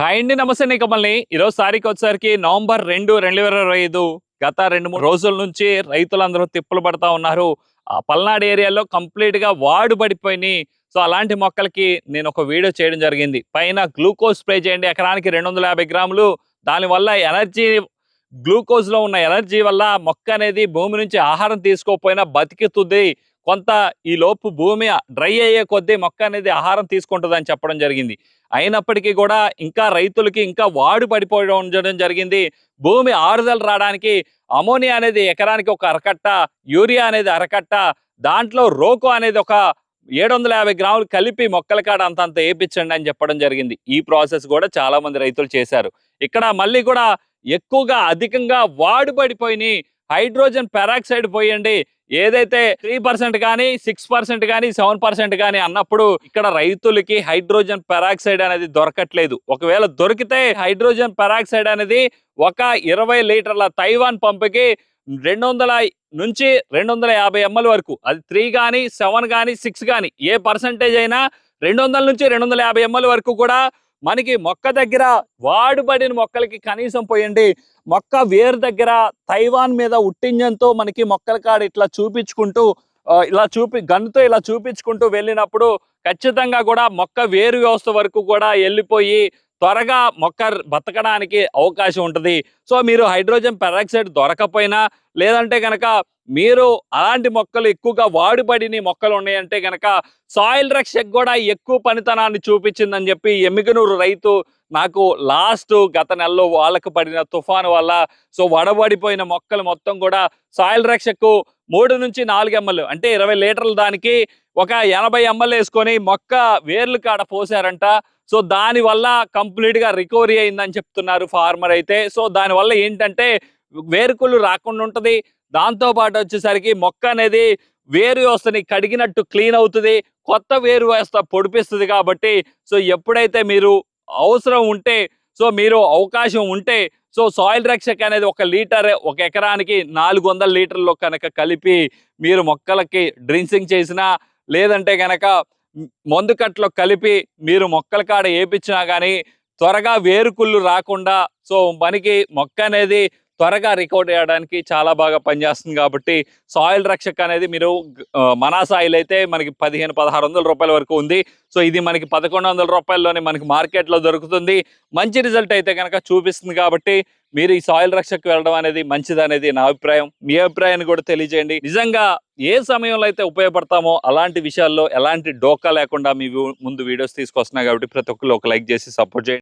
Hi అండి నమస్తే నేను కమల్ని. ఈరోజు తారీఖు వచ్చేసరికి నవంబర్ రెండు రెండు వేల ఇరవై ఐదు గత రెండు మూడు రోజుల నుంచి రైతులందరూ తిప్పలు పడతా ఉన్నారు. ఆ పల్నాడు ఏరియాలో కంప్లీట్గా వాడు పడిపోయినాయి. సో అలాంటి మొక్కలకి నేను ఒక వీడియో చేయడం జరిగింది. పైన గ్లూకోజ్ స్ప్రే చేయండి. ఎకరానికి రెండు వందల యాభై గ్రాములు. దానివల్ల ఎనర్జీ గ్లూకోజ్లో ఉన్న ఎనర్జీ వల్ల మొక్క అనేది భూమి నుంచి ఆహారం తీసుకోకపోయినా బతికితుంది. కొంత ఈ లోపు భూమి డ్రై అయ్యే కొద్దీ మొక్క అనేది ఆహారం తీసుకుంటుందని చెప్పడం జరిగింది. అయినప్పటికీ కూడా ఇంకా రైతులకి ఇంకా వాడు పడిపోవడం జరిగింది. భూమి ఆరుదల రావడానికి అమోనియా అనేది ఎకరానికి ఒక అరకట్ట యూరియా అనేది అరకట్ట దాంట్లో రోకో అనేది ఒక ఏడు వందల యాభై గ్రాములు కలిపి మొక్కల కాడ అంతంత వేయించండి అని చెప్పడం జరిగింది. ఈ ప్రాసెస్ కూడా చాలా మంది రైతులు చేశారు. ఇక్కడ మళ్ళీ కూడా ఎక్కువగా అధికంగా వాడు పడిపోయి హైడ్రోజన్ పెరాక్సైడ్ పోయండి. ఏదైతే త్రీ పర్సెంట్ కానీ సిక్స్ పర్సెంట్ కానీ సెవెన్ పర్సెంట్ కానీ అన్నప్పుడు ఇక్కడ రైతులకి హైడ్రోజన్ పెరాక్సైడ్ అనేది దొరకట్లేదు. ఒకవేళ దొరికితే హైడ్రోజన్ పెరాక్సైడ్ అనేది ఒక ఇరవై లీటర్ల తైవాన్ పంపుకి రెండు వందల నుంచి రెండు వందల యాభై ఎంఎల్ వరకు. అది త్రీ కానీ సెవెన్ కానీ సిక్స్ కానీ ఏ పర్సంటేజ్ అయినా రెండు వందల నుంచి రెండు వందల యాభై ఎంఎల్ వరకు కూడా మనకి మొక్క దగ్గర వాడుబడిన మొక్కలకి కనీసం పోయండి. మొక్క వేరు దగ్గర తైవాన్ మీద ఉట్టింజంతో మనకి మొక్కల కాడ ఇట్లా చూపించుకుంటూ ఇలా చూపి గన్నుతో ఇలా చూపించుకుంటూ వెళ్ళినప్పుడు ఖచ్చితంగా కూడా మొక్క వేరు వ్యవస్థ వరకు కూడా వెళ్ళిపోయి త్వరగా మొక్క బతకడానికి అవకాశం ఉంటుంది. సో మీరు హైడ్రోజన్ పెరాక్సైడ్ దొరకపోయినా లేదంటే కనుక మీరు అలాంటి మొక్కలు ఎక్కువగా వాడుబడిన మొక్కలు ఉన్నాయంటే కనుక సాయిల్ రక్షక్ కూడా ఎక్కువ పనితనాన్ని చూపించిందని చెప్పి ఎమ్మిగనూరు రైతు నాకు లాస్ట్ గత నెలలో వాళ్ళకు పడిన తుఫాను వల్ల సో వడబడిపోయిన మొక్కలు మొత్తం కూడా సాయిల్ రక్షకు మూడు నుంచి నాలుగు ఎంఎల్ అంటే ఇరవై లీటర్ల దానికి ఒక ఎనభై ఎంఎల్ వేసుకొని మొక్క వేర్లు కాడ పోసారంట. సో దానివల్ల కంప్లీట్గా రికవరీ అయిందని చెప్తున్నారు ఫార్మర్ అయితే. సో దానివల్ల ఏంటంటే వేరుకులు రాకుండా ఉంటుంది. దాంతో పాటు వచ్చేసరికి మొక్క అనేది వేరు వ్యవస్థని కడిగినట్టు క్లీన్ అవుతుంది. కొత్త వేరు వ్యవస్థ పొడిపిస్తుంది కాబట్టి. సో ఎప్పుడైతే మీరు అవసరం ఉంటే సో మీరు అవకాశం ఉంటే సో సాయిల్ రక్షక్ అనేది ఒక లీటర్ ఒక ఎకరానికి నాలుగు వందల లీటర్లు కనుక కలిపి మీరు మొక్కలకి డ్రింకింగ్ చేసినా లేదంటే కనుక మందు కట్లో కలిపి మీరు మొక్కల కాడ వేపించినా కానీ త్వరగా వేరుకుళ్ళు రాకుండా సో మనకి మొక్క అనేది త్వరగా రికవర్ చేయడానికి చాలా బాగా పనిచేస్తుంది కాబట్టి సాయిల్ రక్షక్ అనేది మీరు ఆ, మనా సాయిల్ అయితే మనకి పదిహేను పదహారు వందల రూపాయల వరకు ఉంది. సో ఇది మనకి పదకొండు వందల రూపాయల్లోనే మనకి మార్కెట్లో దొరుకుతుంది. మంచి రిజల్ట్ అయితే కనుక చూపిస్తుంది కాబట్టి మీరు ఈ సాయిల్ రక్షకు వెళ్ళడం అనేది మంచిదనేది నా అభిప్రాయం. మీ అభిప్రాయాన్ని కూడా తెలియజేయండి. నిజంగా ఏ సమయంలో అయితే ఉపయోగపడతామో అలాంటి విషయాల్లో ఎలాంటి డోకా లేకుండా మీ ముందు వీడియోస్ తీసుకొస్తున్నాయి కాబట్టి ప్రతి ఒక్కరు ఒక లైక్ చేసి సపోర్ట్ చేయండి.